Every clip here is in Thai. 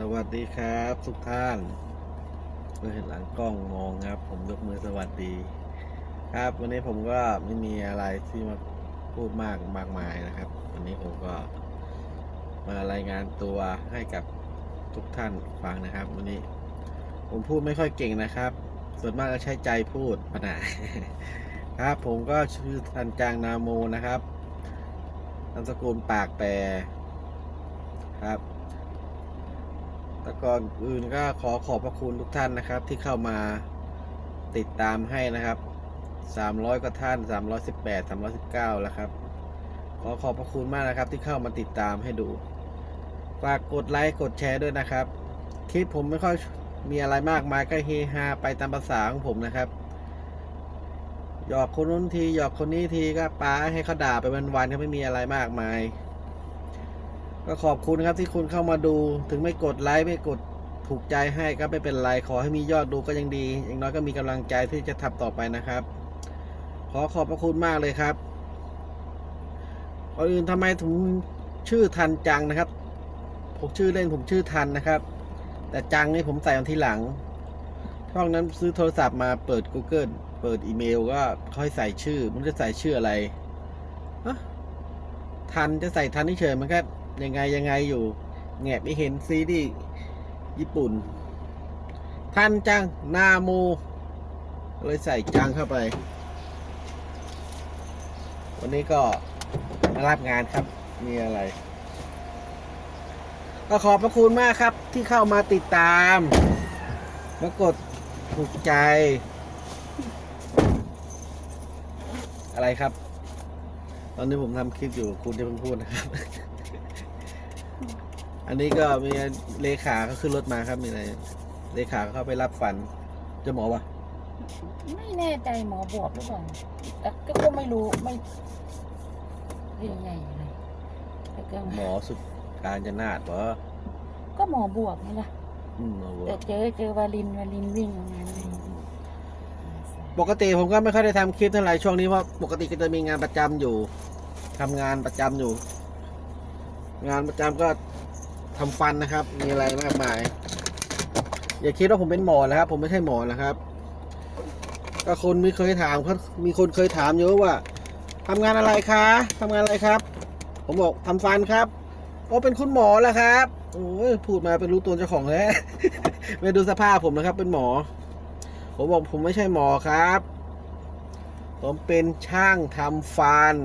สวัสดีครับทุกท่านเมื่อเห็นหลังกล้องมองครับ ผมยกมือสวัสดี ครับ วันนี้ผมก็ไม่มีอะไรที่มาพูดมากมากมายนะครับ วันนี้ผมก็มารายงานตัวให้กับทุกท่านฟังนะครับ วันนี้ ผมพูดไม่ค่อยเก่งนะครับ ส่วนมากก็ใช้ใจพูดปัญหาครับ ผมก็ชื่อทันจางนาโมนะครับนามสกุลปากแปรครับ แต่ก่อนอื่นก็ขอขอบพระคุณทุกท่านนะครับ ที่เข้ามาติดตามให้นะครับ 300กว่าท่าน 318 319 แล้วครับ ขอขอบพระคุณมากนะครับ ที่เข้ามาติดตามให้ดู ฝากกดไลค์กดแชร์ด้วยนะครับ คลิปผมไม่ค่อยมีอะไรมากมายก็เฮฮาไปตามภาษาของผมนะครับ หยอกคนนู้นทีหยอกคนนี้ทีก็ป้าให้เขาด่าไปวันๆก็ไม่มีอะไรมากมาย ก็ขอบคุณครับที่คุณเข้ามาดู ถึงไม่กดไลค์ไม่กดถูกใจให้ก็ไม่เป็นไร ขอให้มียอดดูก็ยังดี อย่างน้อยก็มีกำลังใจที่จะทำต่อไปนะครับ ขอขอบพระคุณมากเลยครับก่อนอื่นทำไมถึงชื่อทันจังนะครับ ผมชื่อเล่นผมชื่อทันนะครับ แต่จังนี่ผมใส่มาทีหลังช่องนั้นซื้อโทรศัพท์มาเปิด Google เปิดอีเมลก็ค่อยใส่ชื่อ มันจะใส่ชื่ออะไระทันจะใส่ทันเฉยมันก็ ยังไงยังไงอยู่ แงบไม่เห็นซีดีญี่ปุ่นทันจัง นาโมเลยใส่จังเข้าไป วันนี้ก็มารับงานครับ มีอะไร ก็ขอบพระคุณมากครับที่เข้ามาติดตามมากดถูกใจ อะไรครับ ตอนนี้ผมทำคลิปอยู่คุณจะเพิ่งพูดนะครับ นนี้ก็มีเลขาเขาขึ้นรถมาครับมีอะไรเลขาเขาเข้าไปรับฟันเจะหมอวะไม่แน่ใจหมอบวกหรือเปล่าแต่ก็ก็ไม่รู้ไม่เรียกไงอะไรแต่ก็หมอสุดการจะนาดเหรอก็หมอบวกนี่แหละอืมหมอวะแต่เจอเจอวาลินวาลินวิ่งออกมาเลยปกติผมก็ไม่ค่อยได้ทำคลิปเท่าไหร่ช่วงนี้เพราะปกติก็จะมีงานประจำอยู่ทำงานประจำอยู่ งานประจำก็ ทำฟันนะครับ มีอะไรมากมาย อย่าคิดว่าผมเป็นหมอนะครับ ผมไม่ใช่หมอนะครับ ก็คนมีเคยถามเขามีคนเคยถามเยอะว่าทำงานอะไรคะทำงานอะไรครับ ผมบอกทำฟันครับโอ้เป็นคุณหมอแล้วครับโอ้ยพูดมาเป็นรู้ตัวเจ้าของแล้วไปดูสภาพผมนะครับ เป็นหมอ ผมบอกผมไม่ใช่หมอครับ ผมเป็นช่างทำฟัน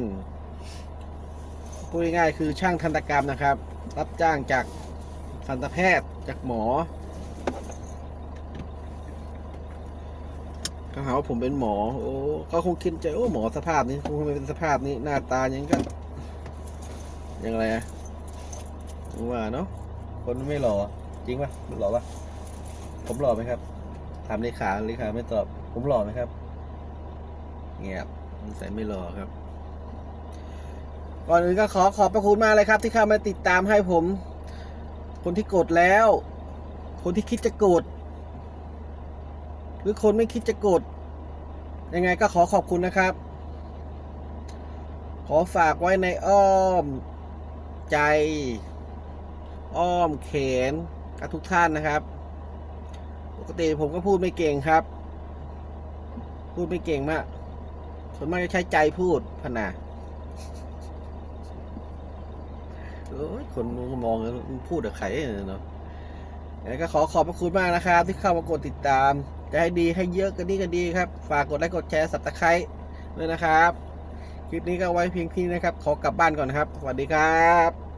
พูดง่ายๆคือช่างทันตกรรมนะครับ รับจ้างจากทันตแพทย์จากหมอเขาหาว่าผมเป็นหมอ โอ้เขาคงคิดใจโอ้หมอสภาพนี้คงไม่เป็นสภาพนี้หน้าตาอย่างนี้ก็ยังไงอะว่าเนาะคนไม่หล่อจริงปะหล่อปะผมหล่อไหมครับถามเลขาเลขาไม่ตอบ ผมหล่อไหมครับ เงียบสงสัยไม่หล่อครับ ก่อนอื่นก็ขอขอบพระคุณมากเลยครับ ที่เข้ามาติดตามให้ผม คนที่กดแล้ว คนที่คิดจะกด หรือคนไม่คิดจะกด ยังไงก็ขอขอบคุณนะครับ ขอฝากไว้ในอ้อม ใจ อ้อมแขนกับทุกท่านนะครับปกติผมก็พูดไม่เก่งครับ พูดไม่เก่งมากส่วนมากจะใช้ใจพูดพนา เอ้ยคนมองแล้วมันพูดกับใครเนี่ยเนาะยังไงก็ขอขอบพระคุณมากนะครับ ที่เข้ามากดติดตาม จะให้ดีให้เยอะก็ดีก็ดีครับ ฝากกดไลค์กดแชร์สับตะไคร้ด้วยนะครับ คลิปนี้ก็ไว้เพียงที่นี้นะครับ ขอกลับบ้านก่อนนะครับ สวัสดีครับ